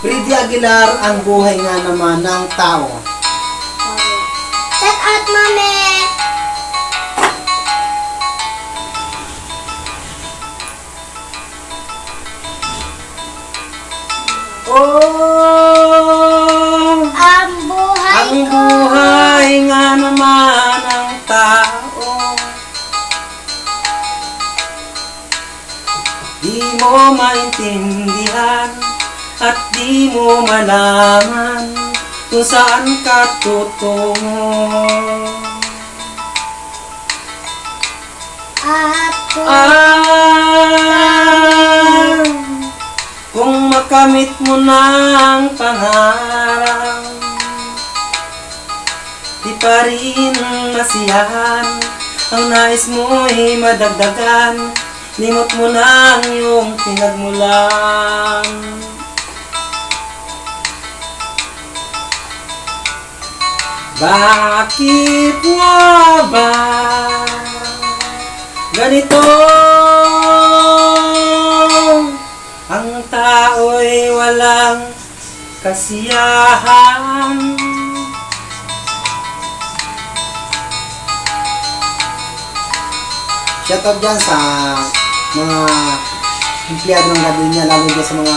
Freddy Aguilar, ang buhay nga naman ng tao. Shout out, mami! Oh! Ang buhay Ang ko. buhay nga naman ng tao Di mo maintindihan at di mo malaman kung saan ka tutungo Ako. Ah, kung makamit mo na ang pangarap Di pa rin masiyahan Ang nais mo'y madagdagan Limot mo na ang iyong Bakit nga ba ganito Ang tao'y walang kasiyahan Shoutout dyan sa mga empleyado ng Gardenia, lalo dyan sa mga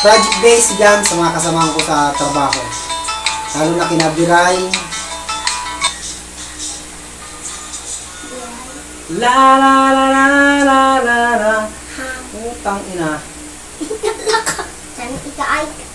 project based dyan, sa mga kasamahan ko sa trabaho lalo na kinabiray. La la la la la la la. Utang ina. Saan ikaay ka?